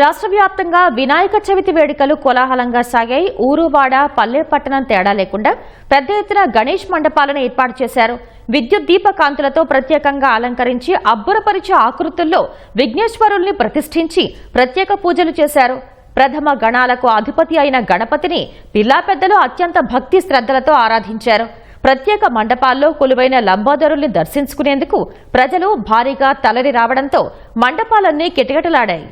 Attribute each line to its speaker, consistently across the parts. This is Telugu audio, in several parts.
Speaker 1: రాష్ట్ర వ్యాప్తంగా వినాయక చవితి వేడుకలు కోలాహలంగా సాగాయి. ఊరువాడ పల్లె పట్టణం తేడా లేకుండా పెద్ద ఎత్తున గణేష్ మండపాలను ఏర్పాటు చేశారు. విద్యుత్ దీప కాంతులతో ప్రత్యేకంగా అలంకరించి అబ్బురపరిచే ఆకృతుల్లో విఘ్నేశ్వరుల్ని ప్రతిష్ఠించి ప్రత్యేక పూజలు చేశారు. ప్రథమ గణాలకు అధిపతి అయిన గణపతిని పిల్లా పెద్దలు అత్యంత భక్తి శ్రద్ధలతో ఆరాధించారు. ప్రత్యేక మండపాల్లో కొలువైన లంబోదరుల్ని దర్శించుకునేందుకు ప్రజలు భారీగా తలరి రావడంతో మండపాలన్నీ కిటకిటలాడాయి.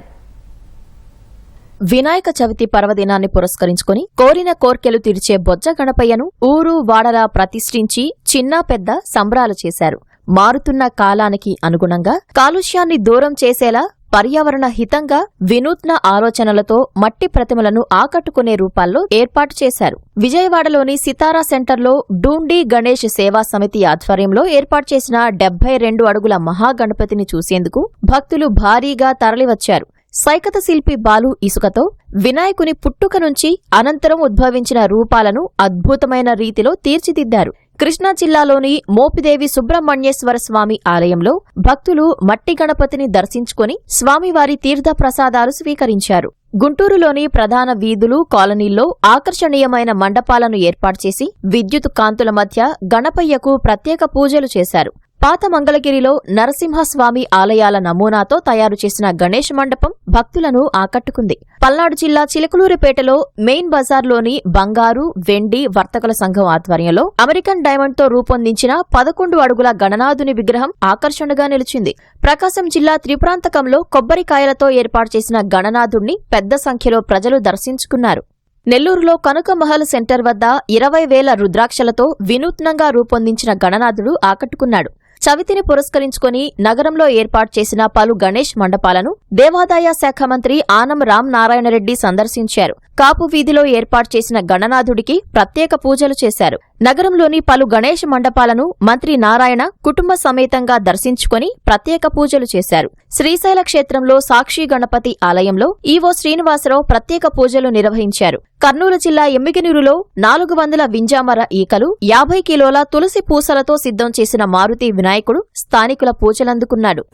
Speaker 2: వినాయక చవితి పర్వదినాన్ని పురస్కరించుకుని కోరిన కోర్కెలు తీర్చే బొజ్జ గణపయ్యను ఊరు వాడలా ప్రతిష్ఠించి చిన్నా పెద్ద సంబరాలు చేశారు. మారుతున్న కాలానికి అనుగుణంగా కాలుష్యాన్ని దూరం చేసేలా పర్యావరణ హితంగా వినూత్న ఆలోచనలతో మట్టి ప్రతిమలను ఆకట్టుకునే రూపాల్లో ఏర్పాటు చేశారు. విజయవాడలోని సితారా సెంటర్లో డూండి గణేష్ సేవా సమితి ఆధ్వర్యంలో ఏర్పాటు చేసిన డెబ్బై రెండు అడుగుల మహాగణపతిని చూసేందుకు భక్తులు భారీగా తరలివచ్చారు. సైకత శిల్పి బాలు ఇసుకతో వినాయకుని పుట్టుక నుంచి అనంతరం ఉద్భవించిన రూపాలను అద్భుతమైన రీతిలో తీర్చిదిద్దారు. కృష్ణా జిల్లాలోని మోపిదేవి సుబ్రహ్మణ్యేశ్వర స్వామి ఆలయంలో భక్తులు మట్టి గణపతిని దర్శించుకుని స్వామివారి తీర్థ ప్రసాదాలు స్వీకరించారు. గుంటూరులోని ప్రధాన వీధులు కాలనీల్లో ఆకర్షణీయమైన మండపాలను ఏర్పాటు చేసి విద్యుత్ కాంతుల మధ్య గణపయ్యకు ప్రత్యేక పూజలు చేశారు. పాత మంగళగిరిలో నరసింహస్వామి ఆలయాల నమూనాతో తయారు చేసిన గణేష్ మండపం భక్తులను ఆకట్టుకుంది. పల్నాడు జిల్లా చిలకలూరిపేటలో మెయిన్ బజార్లోని బంగారు వెండి వర్తకుల సంఘం ఆధ్వర్యంలో అమెరికన్ డైమండ్తో రూపొందించిన పదకొండు అడుగుల గణనాథుని విగ్రహం ఆకర్షణగా నిలిచింది. ప్రకాశం జిల్లా త్రిప్రాంతకంలో కొబ్బరికాయలతో ఏర్పాటు చేసిన గణనాథుణ్ణి పెద్ద సంఖ్యలో ప్రజలు దర్శించుకున్నారు. నెల్లూరులో కనకమహల్ సెంటర్ వద్ద ఇరవై వేల రుద్రాక్షలతో వినూత్నంగా రూపొందించిన గణనాథుడు ఆకట్టుకున్నాడు. చవితిని పురస్కరించుకుని నగరంలో ఏర్పాటు చేసిన పలు గణేష్ మండపాలను దేవాదాయ శాఖ మంత్రి ఆనం రామ్ నారాయణరెడ్డి సందర్శించారు. కాపు వీధిలో ఏర్పాటు చేసిన గణనాథుడికి ప్రత్యేక పూజలు చేశారు. నగరంలోని పలు గణేష్ మండపాలను మంత్రి నారాయణ కుటుంబ సమేతంగా దర్శించుకుని ప్రత్యేక పూజలు చేశారు. శ్రీశైల క్షేత్రంలో సాక్షి గణపతి ఆలయంలో ఈవో శ్రీనివాసరావు ప్రత్యేక పూజలు నిర్వహించారు. కర్నూలు జిల్లా ఎమ్మిగినూరులో నాలుగు వందల వింజామర ఈకలు యాభై కిలోల తులసి పూసలతో సిద్ధం చేసిన మారుతి వినాయకుడు స్థానికుల పూజలందుకున్నాడు.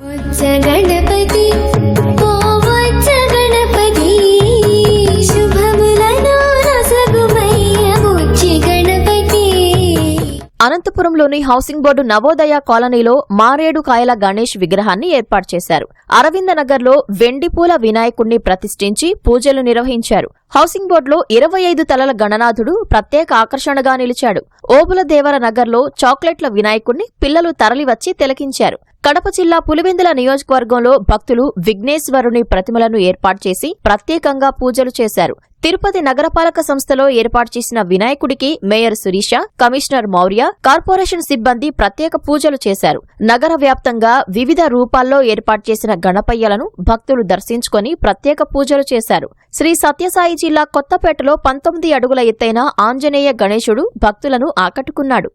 Speaker 2: అనంతపురంలోని హౌసింగ్ బోర్డు నవోదయ కాలనీలో మారేడు కాయల గణేష్ విగ్రహాన్ని ఏర్పాటు చేశారు. అరవింద నగర్లో వెండిపూల వినాయకుణ్ణి ప్రతిష్ఠించి పూజలు నిర్వహించారు. హౌసింగ్ బోర్డులో ఇరవై ఐదు తలల గణనాథుడు ప్రత్యేక ఆకర్షణగా నిలిచాడు. ఓబుల దేవర నగర్లో చాక్లెట్ల వినాయకుణ్ణి పిల్లలు తరలివచ్చి తిలకించారు. కడప జిల్లా పులివెందుల నియోజకవర్గంలో భక్తులు విఘ్నేశ్వరుని ప్రతిమలను ఏర్పాటు చేసి ప్రత్యేకంగా పూజలు చేశారు. తిరుపతి నగరపాలక సంస్థలో ఏర్పాటు చేసిన వినాయకుడికి mayor Surisha commissioner Mourya corporation సిబ్బంది ప్రత్యేక పూజలు చేశారు. నగర వ్యాప్తంగా వివిధ రూపాల్లో ఏర్పాటు చేసిన గణపయ్యలను భక్తులు దర్శించుకొని ప్రత్యేక పూజలు చేశారు. శ్రీ సత్యసాయి జిల్లా కొత్తపేటలో పంతొమ్మిది అడుగుల ఎత్తైన ఆంజనేయ గణేశుడు భక్తులను ఆకట్టుకున్నాడు.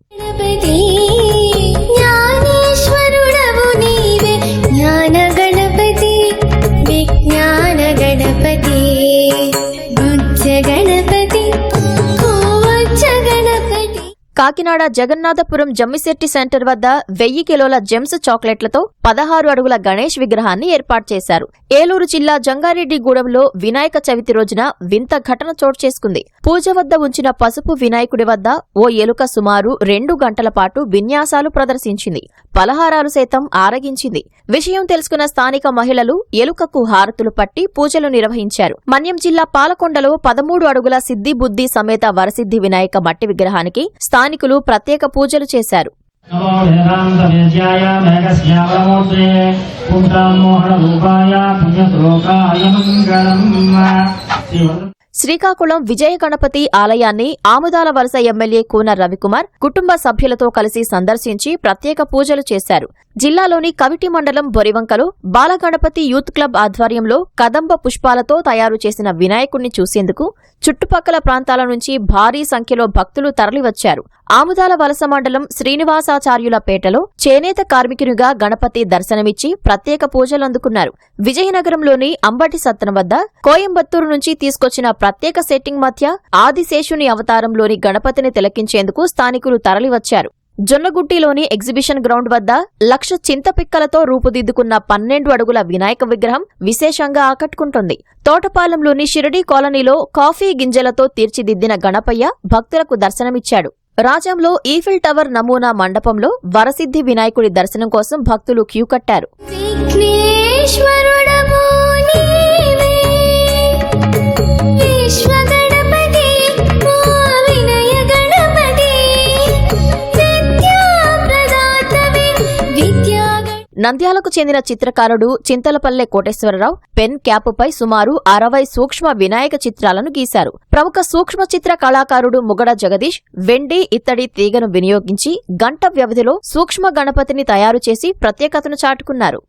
Speaker 3: గణపతి విజ్ఞాన గణపతి
Speaker 2: కాకినాడ జగన్నాథపురం జమ్మిశెట్టి సెంటర్ వద్ద వెయ్యి కిలోల జెమ్స్ చాక్లెట్లతో పదహారు అడుగుల గణేష్ విగ్రహాన్ని ఏర్పాటు చేశారు. ఏలూరు జిల్లా జంగారెడ్డిగూడెంలో వినాయక చవితి రోజున వింత ఘటన చోటు చేసుకుంది. పూజ వద్ద ఉంచిన పసుపు వినాయకుడి వద్ద ఓ ఎలుక సుమారు రెండు గంటల పాటు విన్యాసాలు ప్రదర్శించింది. పలహారాలు సైతం ఆరగించింది. విషయం తెలుసుకున్న స్థానిక మహిళలు ఎలుకకు హారతులు పట్టి పూజలు నిర్వహించారు. మన్యం జిల్లా పాలకొండలో పదమూడు అడుగుల సిద్ధి బుద్ధి సమేత వరసిద్ధి వినాయక మట్టి విగ్రహానికి స్థానికులు ప్రత్యేక పూజలు చేశారు.
Speaker 4: नमो
Speaker 2: శ్రీకాకుళం విజయ గణపతి ఆలయాన్ని ఆముదాల వలస ఎమ్మెల్యే కూన రవికుమార్ కుటుంబ సభ్యులతో కలిసి సందర్శించి ప్రత్యేక పూజలు చేశారు. జిల్లాలోని కవిటి మండలం బొరివంకలో బాలగణపతి యూత్ క్లబ్ ఆధ్వర్యంలో కదంబ పుష్పాలతో తయారు చేసిన వినాయకుణ్ణి చూసేందుకు చుట్టుపక్కల ప్రాంతాల నుంచి భారీ సంఖ్యలో భక్తులు తరలివచ్చారు. ఆముదాల వలస మండలం శ్రీనివాసాచార్యుల పేటలో చేనేత కార్మికునిగా గణపతి దర్శనమిచ్చి ప్రత్యేక పూజలు అందుకున్నారు. విజయనగరంలోని అంబటి సత్రం వద్ద కోయంబత్తూరు నుంచి తీసుకొచ్చిన ప్రత్యేక సెట్టింగ్ మధ్య ఆదిశేషుని అవతారంలోని గణపతిని తిలకించేందుకు స్థానికులు తరలివచ్చారు. జొన్నగుట్టిలోని ఎగ్జిబిషన్ గ్రౌండ్ వద్ద లక్ష చింతపిక్కలతో రూపుదిద్దుకున్న పన్నెండు అడుగుల వినాయక విగ్రహం విశేషంగా ఆకట్టుకుంటుంది. తోటపాలెంలోని షిరడీ కాలనీలో కాఫీ గింజలతో తీర్చిదిద్దిన గణపయ్య భక్తులకు దర్శనమిచ్చాడు. రాజంలో ఈఫిల్ టవర్ నమూనా మండపంలో వరసిద్ధి వినాయకుడి దర్శనం కోసం భక్తులు క్యూ కట్టారు. నంద్యాలకు చెందిన చిత్రకారుడు చింతలపల్లె కోటేశ్వరరావు పెన్ క్యాపుపై సుమారు అరవై సూక్ష్మ వినాయక చిత్రాలను గీశారు. ప్రముఖ సూక్ష్మ చిత్ర కళాకారుడు ముగడ జగదీష్ వెండి ఇత్తడి తీగను వినియోగించి గంట వ్యవధిలో సూక్ష్మ గణపతిని తయారు చేసి ప్రత్యేకతను చాటుకున్నారు.